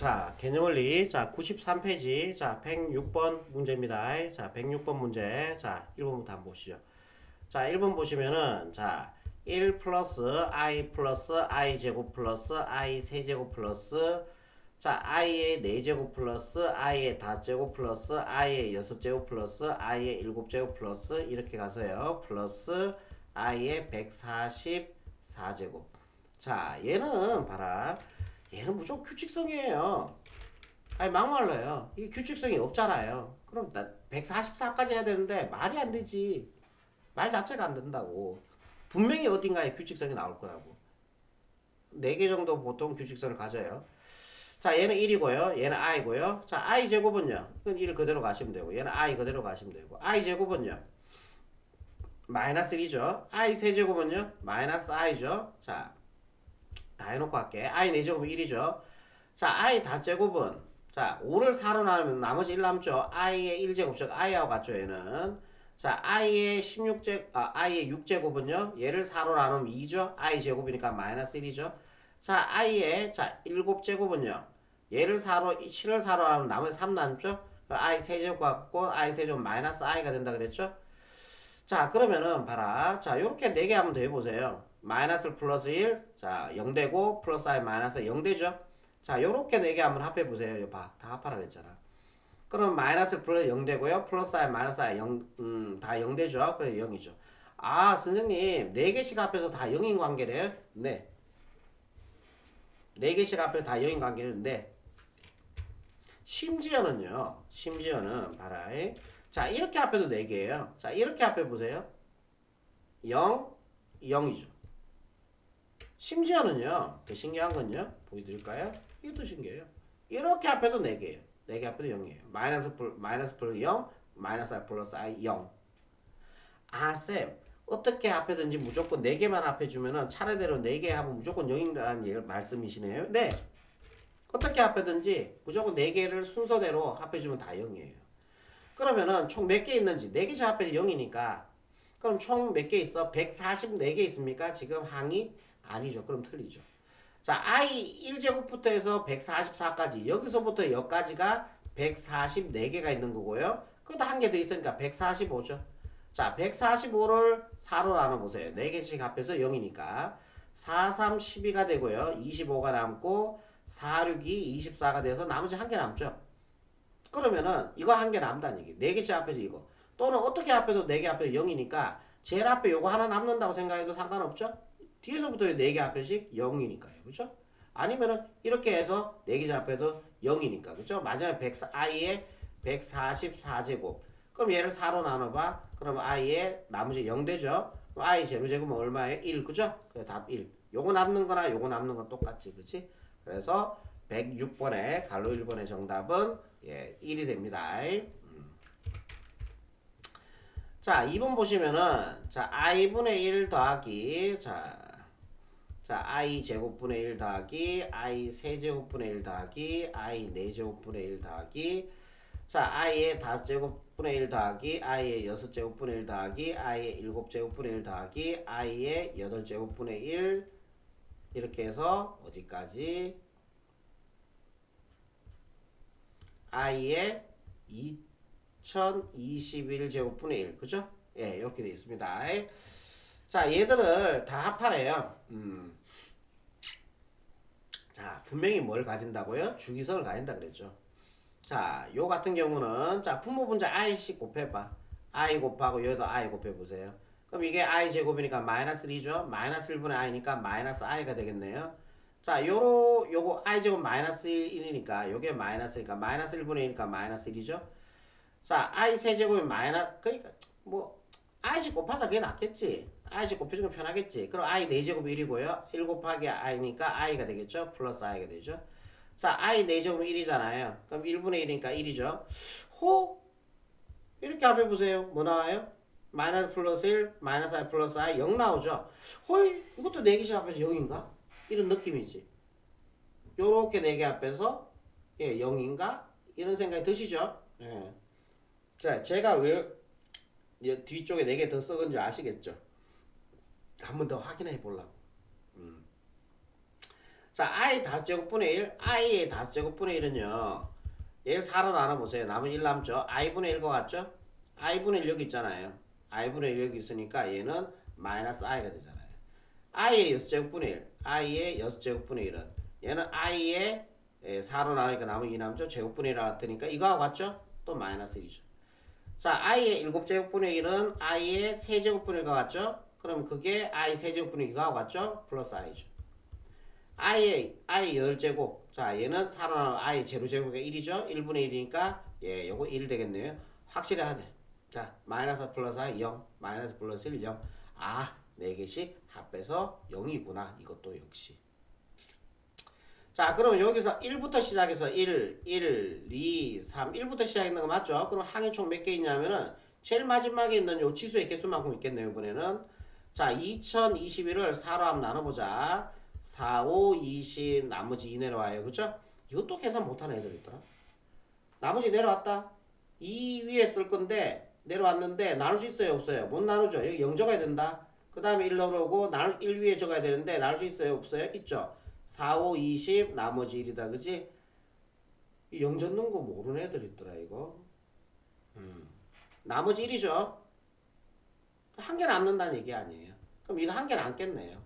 자, 개념원리. 자, 93페이지. 자, 106번 문제입니다. 자, 106번 문제. 자, 1번부터 한번 보시죠. 자, 1번 보시면은, 자, 1 플러스 i 플러스 i 제곱 플러스 i 세제곱 플러스 자, i의 4제곱 플러스 i의 5제곱 플러스 i의 6제곱 플러스 i의 7제곱 플러스 이렇게 가서요. 플러스 i의 144제곱. 자, 얘는 봐라. 얘는 무조건 규칙성이에요. 아니 막말라요. 이게 규칙성이 없잖아요. 그럼 나 144까지 해야 되는데 말이 안 되지. 말 자체가 안 된다고. 분명히 어딘가에 규칙성이 나올 거라고. 4개 정도 보통 규칙성을 가져요. 자, 얘는 1이고요. 얘는 i고요. 자, i 제곱은요. 그건 1 그대로 가시면 되고 얘는 i 그대로 가시면 되고 i 제곱은요. 마이너스 1이죠. i 세제곱은요. 마이너스 i죠. 자, 다 해놓고 할게. i 4제곱은 1이죠. 자, i 다 제곱은 자, 5를 4로 나누면 나머지 1 남죠. i의 1제곱 즉 i하고 같죠, 얘는. 자, i의 16제 아, i의 6제곱은요. 얘를 4로 나누면 2죠. i 제곱이니까 마이너스 1이죠. 자, i의 자, 7제곱은요. 얘를 4로 7을 4로 나누면 나머지 3 남죠. 그 i 세제곱 같고 i 세제곱 마이너스 i가 된다 그랬죠. 자, 그러면은 봐라. 자, 요렇게 4개 한번 더 해 보세요. 마이너스 플러스 1, 자, 0되고, 플러스 i 마이너스 0되죠? 자, 요렇게 4개 한번 합해 보세요. 요 봐. 다 합하라 그랬잖아. 그럼 마이너스 플러스 0되고요. 플러스 i 마이너스 i 0, 음, 다 0되죠? 그래 0이죠. 아, 선생님, 4개씩 합해서 다 0인 관계래요? 네. 4개씩 합해서 다 0인 관계는 네. 심지어는요. 심지어는 봐라. 자, 이렇게 합해도 4개예요. 자, 이렇게 합해 보세요. 0, 0이죠. 심지어는요. 더 신기한 건요. 보여드릴까요? 더 신기해요. 이렇게 합해도 4개예요. 4개 합해도 0이에요. 마이너스 플 마이너스 플러스 0, 마이너스 i 플러스 i 0. 아, 쌤. 어떻게 합해든지 무조건 4개만 합해주면은 차례대로 4개 하면 무조건 0이라는 얘기를 말씀이시네요. 네. 어떻게 합해든지 무조건 4개를 순서대로 합해주면 다 0이에요. 그러면은 총 몇 개 있는지 4개씩 합해도 0이니까 그럼 총 몇 개 있어? 144개 있습니까? 지금 항이 아니죠. 그럼 틀리죠. 자, i 1제곱부터 해서 144까지 여기서부터 여기까지가 144개가 있는 거고요. 그것도 한 개 더 있으니까 145죠. 자, 145를 4로 나눠보세요. 4개씩 합해서 0이니까 4, 3, 12가 되고요. 25가 남고 4, 6이 24가 돼서 나머지 한 개 남죠. 그러면은 이거 한 개 남다는 얘기. 4개씩 합해서 이거. 또는 어떻게 합해도 4개 합해서 0이니까 제일 앞에 요거 하나 남는다고 생각해도 상관없죠? 뒤에서부터 4개 합해씩 0이니까요. 그죠? 아니면은 이렇게 해서 4개 합해도 0이니까. 그죠? 마지막에 100, i의 144제곱. 그럼 얘를 4로 나눠봐. 그럼 i의 나머지 0 되죠? i 제곱제곱은 얼마예요? 1. 그죠? 그래 답 1. 요거 남는 거나 요거 남는 건 똑같지. 그치? 그래서 106번에 갈로 1번의 정답은 예, 1이 됩니다. 음. 자, 2번 보시면은 자, i분의 1 더하기 자, 자, i 제곱분의 1 더하기 i 세제곱분의 1 더하기 i 네제곱분의 1 더하기 자, i의 5제곱분의 1 더하기 i의 6제곱분의 1 더하기 i의 7제곱분의 1 더하기 i의 8제곱분의 1 이렇게 해서 어디까지 i의 2021 제곱분의 1 그죠? 예, 이렇게 되어 있습니다. 자, 얘들을 다 합하래요. 음. 자, 분명히 뭘 가진다고요? 주기성을 가진다 그랬죠. 자, 요 같은 경우는 자, 분모 분자 i씩 곱해봐. i 곱하고 여기도 i 곱해보세요. 그럼 이게 i 제곱이니까 마이너스 1이죠. 마이너스 1분의 i니까 마이너스 i가 되겠네요. 자, 요로 요거 i 제곱 마이너스 1이니까 요게 마이너스니까 마이너스 1분의 1이니까 마이너스 1이죠. 자, i 세제곱이 마이너스 그러니까 뭐 i씩 곱하자 그게 낫겠지. I씩 곱해주면 편하겠지. 그럼 i 4제곱 1이고요. 1 곱하기 i니까 i가 되겠죠. 플러스 i가 되죠. 자, i 4제곱 1이잖아요. 그럼 1분의 1이니까 1이죠. 호 이렇게 합해보세요. 뭐 나와요? 마이너스 플러스 1, 마이너스 i 플러스 i 0 나오죠. 호이 이것도 4개씩 합해서 0인가? 이런 느낌이지. 요렇게 4개 합해서 예, 0인가? 이런 생각이 드시죠? 예. 자, 제가 왜 뒤쪽에 4개 더 썩은 줄 아시겠죠? 한 번 더 확인해 보려고. 음. 자, i 다섯 제곱분의 1, i의 다섯 제곱분의 1은요. 얘 4로 나눠보세요. 남은 1 남죠. i분의 1과 같죠? i분의 1 여기 있잖아요. i분의 1 여기 있으니까 얘는 마이너스 i가 되잖아요. i의 6제곱분의 1, i의 6제곱분의 1은 얘는 i의 4로 나누니까 남은 2 남죠. 제곱분의 1 같으니까 이거하고 같죠? 또 마이너스 1이죠. 자, i의 7제곱분의 1은 i의 세제곱분의 1과 같죠? 그럼 그게 i 세제곱분의 2가 같죠? 플러스 i죠. i의 i 8제곱. 자, 얘는 4로 나누 i 제로 제곱이 1이죠? 1분의 1이니까 예, 요거 1 되겠네요. 확실히 하네. 자, 마이너스 플러스 i 0, 마이너스 플러스 1 0. 아, 4개씩 합해서 0이구나. 이것도 역시. 자, 그럼 여기서 1부터 시작해서 1, 1, 2, 3, 1부터 시작했는 거 맞죠? 그럼 항이 총 몇 개 있냐면은 제일 마지막에 있는 요 지수의 개수만큼 있겠네요, 이번에는. 자, 2021을 4로 한번 나눠보자. 4, 5, 20, 나머지 2 내려와요. 그죠? 이것도 계산 못하는 애들 있더라. 나머지 내려왔다. 2 위에 쓸 건데, 내려왔는데, 나눌 수 있어요? 없어요? 못 나누죠? 여기 0 적어야 된다. 그 다음에 1 넣으려고, 나눌, 1 위에 적어야 되는데, 나눌 수 있어요? 없어요? 있죠? 4, 5, 20, 나머지 1이다. 그지? 이0 적는 거 모르는 애들 있더라, 이거. 음. 나머지 1이죠? 한개 남는다는 얘기 아니에요. 그럼 이거 한개 남겠네요.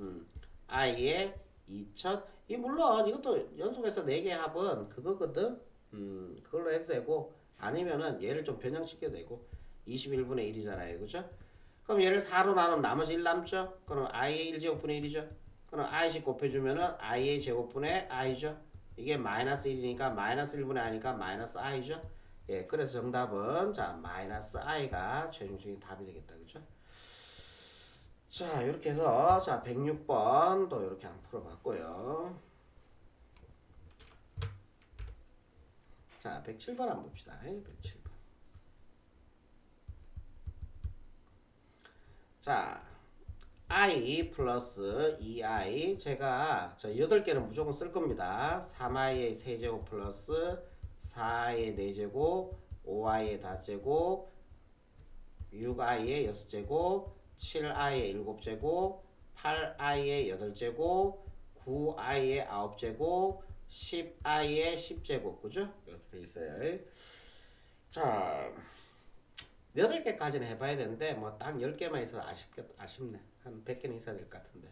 음. i의 2000. 이 물론 이것도 연속해서 4개 합은 그거거든. 음, 그걸로 해도 되고 아니면은 얘를 좀 변형시켜도 되고 21분의 1이잖아요. 그죠? 그럼 얘를 4로 나누면 나머지 1 남죠? 그럼 i의 1제곱분의 1이죠? 그럼 i씩 곱해주면은 i의 제곱분의 i죠? 이게 마이너스 1이니까 마이너스 1분의 i니까 마이너스 i죠? 예, 그래서 정답은 자 마이너스 i가 최종적인 답이 되겠다. 그죠? 자, 이렇게 해서 자 106번 또 이렇게 한번 풀어봤고요. 자, 107번 한번 봅시다. 107번. 자, i 플러스 2i 제가 저 8개는 무조건 쓸 겁니다. 3i의 세제곱 플러스 4i의 4제곱 5i의 5제곱 6i의 6제곱 7i의 7제곱 8i의 8제곱 9i의 9제곱 10i의 10제곱 그죠? 이렇게 돼 있어요. 자 8개까지는 해봐야 되는데 뭐 딱 10개만 있어서 아쉽게, 아쉽네 한 100개는 있어야 될 것 같은데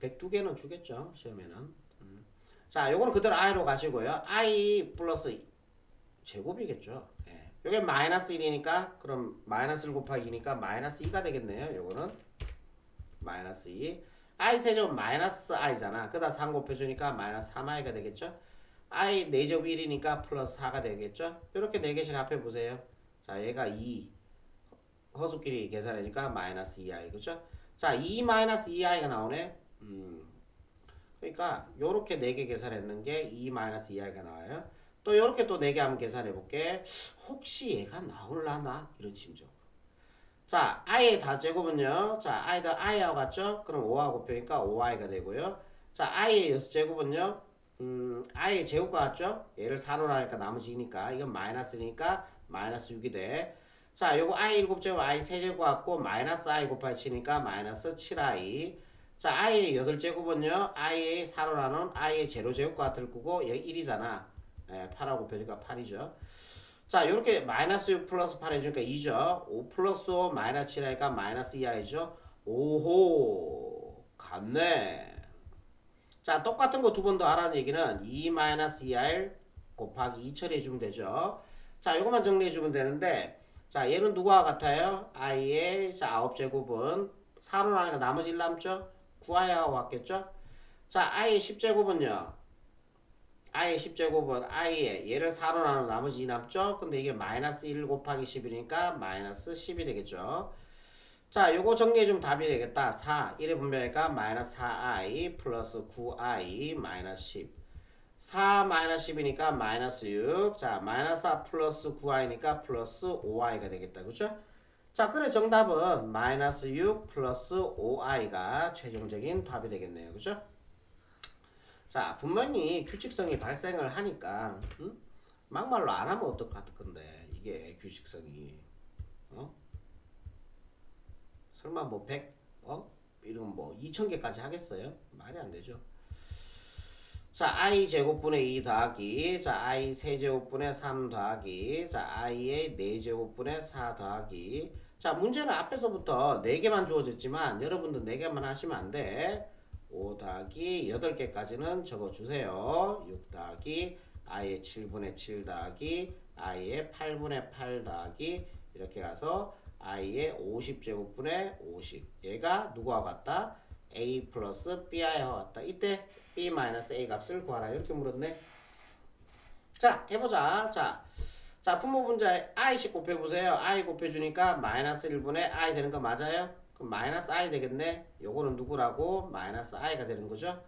102개는 주겠죠 시험에는 음. 자 요거는 그대로 i로 가시고요 i 플러스 제곱이겠죠 예. 요게 마이너스 1이니까 그럼 마이너스 1 곱하기 2니까 마이너스 2가 되겠네요 요거는 마이너스 2 i 세제곱 마이너스 i잖아 그다 3 곱해주니까 마이너스 3i가 되겠죠 i 4제곱 1이니까 플러스 4가 되겠죠 요렇게 4개씩 합해보세요 자, 얘가 2. 허수끼리 계산하니까 마이너스 2i. 그죠? 자, 2 마이너스 2i가 나오네. 음. 그러니까 요렇게 4개 계산했는 게 2 마이너스 2i가 나와요. 또 요렇게 또 4개 한번 계산해 볼게. 혹시 얘가 나올라나? 이런 심정으로. 자, i의 다제곱은요. 자, i다 i하고 같죠? 그럼 5하고 곱하니까 5i가 되고요. 자, i의 6제곱은요. 음, i의 제곱과 같죠? 얘를 4로 나니까 나머지 2니까 이건 마이너스니까 마이너스 6이 돼. 자, 요거 i 7제곱 i 3제곱 같고 마이너스 i 곱하기 치니까 마이너스 7i. 자, i의 8제곱은요. i의 4로 나눈 i의 제로제곱과 같을 거고 여기 1이잖아. 예, 8하고 곱해주니까 8이죠. 자, 요렇게 마이너스 6 플러스 8 해주니까 2죠. 5 플러스 5 마이너스 7 하니까 마이너스 2i죠. 오호, 같네. 자, 똑같은 거 두 번 더 하라는 얘기는 2 마이너스 2r 곱하기 2 처리해주면 되죠. 자, 이것만 정리해주면 되는데, 자, 얘는 누구와 같아요? i의 자, 9제곱은 4로 나니까 나머지 1 남죠? 9i하고 같겠죠? 자, i의 10제곱은요? i의 10제곱은 i의 얘를 4로 나누면 나머지 2 남죠? 근데 이게 마이너스 1 곱하기 10이니까 마이너스 10이 되겠죠? 자, 요거 정리해주면 답이 되겠다. 4, 1의 분배니까 마이너스 4i 플러스 9i 마이너스 10. 4 마이너스 10이니까 마이너스 6. 자, 마이너스 4 플러스 9i니까 플러스 5i가 되겠다. 그죠? 자, 그래 정답은 마이너스 6 플러스 5i가 최종적인 답이 되겠네요. 그죠? 자, 분명히 규칙성이 발생을 하니까 응? 막말로 안 하면 어떡할 건데 이게 규칙성이 어? 설마 뭐 100, 어? 이런 뭐 2000개까지 하겠어요? 말이 안 되죠. 자, i 제곱분의 2 더하기, 자, i 세제곱분의 3 더하기, 자, i의 4제곱분의 4 더하기. 자, 문제는 앞에서부터 4개만 주어졌지만 여러분들 4개만 하시면 안 돼. 5 더하기 8개까지는 적어주세요. 6 더하기 i의 7분의 7 더하기 i의 8분의 8 더하기 이렇게 가서 i의 50제곱분의 50 얘가 누구와 같다? A 플러스 bi와 같다. 이때 b 마이너스 a 값을 구하라 이렇게 물었네. 자 해보자. 자, 자 분모 분자에 i씩 곱해보세요. i 곱해주니까 마이너스 1분의 i 되는 거 맞아요? 그럼 마이너스 i 되겠네. 요거는 누구라고? 마이너스 i가 되는 거죠.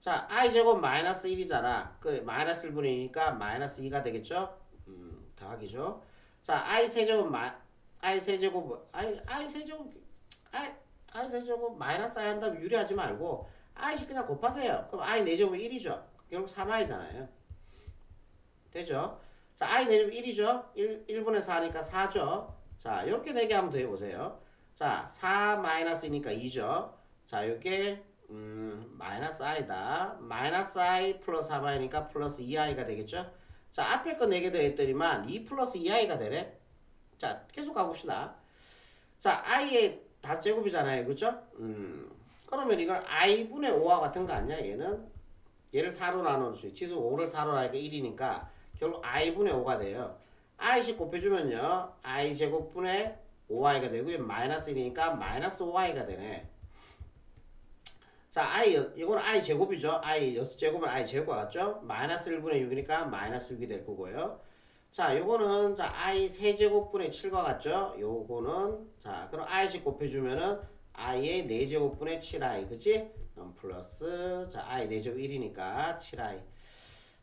자 i 제곱 마이너스 1이잖아. 그 마이너스 1분의 2니까 마이너스 2가 되겠죠? 음, 더하기죠. 자 i 세제곱 마 i 세제곱 i i 세제곱 세제곱 마이너스 i 한다면 유리하지 말고 i씩 그냥 곱하세요. 그럼 i 4제곱은 1이죠. 결국 3i잖아요. 되죠? 자, i 4제곱 1이죠. 1, 1분의 4니까 4죠. 자, 이렇게 4개 한번 더 해보세요. 자, 4 마이너스니까 2죠. 자, 요게 음, 마이너스 i다. 마이너스 i 플러스 4i니까 플러스 2i가 되겠죠. 자, 앞에 거 4개 더 했더니만 2 플러스 2i가 되네. 자, 계속 가봅시다. 자, i의 다 제곱이잖아요. 그죠? 음, 그러면 이걸 i분의 5와 같은 거 아니야? 얘는 얘를 4로 나눠주죠. 치수 5를 4로 나니까 1이니까 결국 i분의 5가 돼요. i씩 곱해주면요. i 제곱분의 5i가 되고 이 마이너스 1이니까 마이너스 5i가 되네. 자, i 이건 i 제곱이죠. i 6제곱은 i 제곱과 같죠? 마이너스 1분의 6이니까 마이너스 6이 될 거고요. 자, 요거는 자 i 세제곱분의 7과 같죠? 요거는 자, 그럼 i씩 곱해 주면은 i의 4제곱분의 7i, 그치? 음, 플러스 자 i 4제곱 1이니까 7i.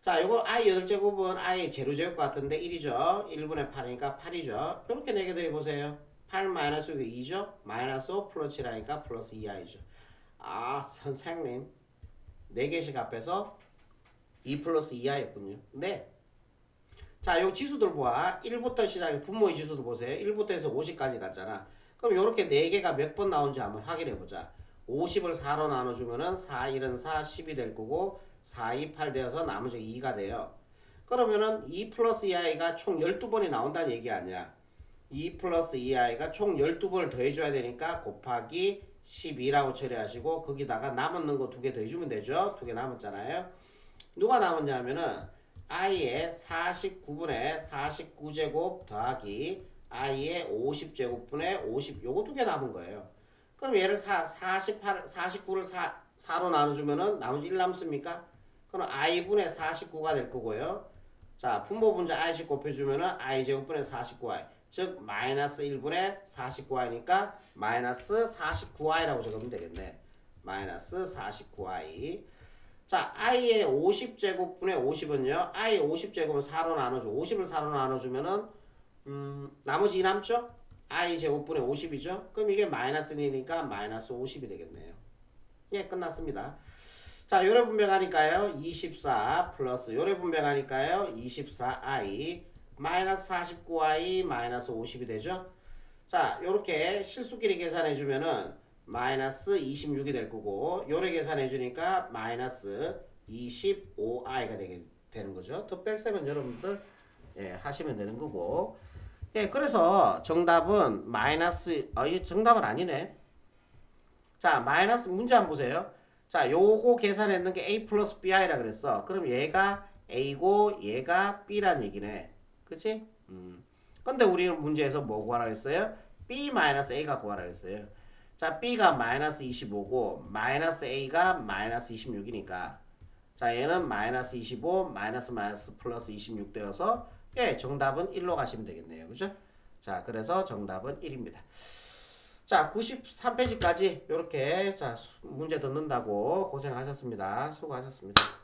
자, 요거 i 8제곱은 i 제로제곱 같은데 1이죠. 1분의 8이니까 8이죠. 이렇게 4개 더해보세요. 8 마이너스 2죠? 마이너스 5 플러스 7i니까 플러스 2i죠. 아, 선생님. 4개씩 앞에서 2 플러스 2i였군요. 네. 자, 요 지수들 보아. 1부터 시작해 분모의 지수도 보세요. 1부터 해서 50까지 갔잖아. 그럼 요렇게 4개가 몇 번 나온지 한번 확인해 보자. 50을 4로 나눠주면은 4, 1은 4, 10이 될 거고 4, 2, 8 되어서 나머지 2가 돼요. 그러면은 2 플러스 2i가 총 12번이 나온다는 얘기 아니야. 2 플러스 2i가 총 12번을 더해줘야 되니까 곱하기 12라고 처리하시고 거기다가 남았는 거두 개 더해주면 되죠. 두 개 남았잖아요. 누가 남았냐면은 i의 49분의 49제곱 더하기 i의 50제곱분의 50 요거 두 개 남은 거예요. 그럼 얘를 4, 48, 49를 4, 4로 나눠주면은 나머지 1 남습니까? 그럼 i분의 49가 될 거고요. 자, 분모 분자 i씩 곱해주면은 i 제곱분의 49i. 즉 마이너스 1분의 49i니까 마이너스 49i라고 적으면 되겠네. 마이너스 49i. 자, i의 50제곱분의 50은요. i 50제곱은 4로 나눠줘. 50을 4로 나눠주면은 음, 나머지 2 남죠? i 제곱분의 50이죠? 그럼 이게 마이너스 1이니까 마이너스 50이 되겠네요. 예, 끝났습니다. 자, 요래 분배하니까요. 24 플러스 요래 분배하니까요. 24i 마이너스 49i 마이너스 50이 되죠? 자, 요렇게 실수끼리 계산해 주면은 마이너스 26이 될 거고 요래 계산해 주니까 마이너스 25i가 되게 되는 거죠. 더 뺄셈은 여러분들 예, 하시면 되는 거고. 예, 그래서 정답은 마이너스 아, 이 정답은 아니네. 자, 마이너스 문제 한번 보세요. 자, 요거 계산했는 게 a 플러스 bi라 그랬어. 그럼 얘가 a고 얘가 b란 얘기네. 그치? 음. 근데 우리는 문제에서 뭐 구하라 했어요? b 마이너스 a가 구하라 했어요. 자, b가 마이너스 25고 마이너스 a가 마이너스 26이니까 자, 얘는 마이너스 25 마이너스 마이너스 플러스 26 되어서 예, 정답은 1로 가시면 되겠네요. 그죠? 자, 그래서 정답은 1입니다. 자, 93페이지까지 이렇게 자, 문제 듣는다고 고생하셨습니다. 수고하셨습니다.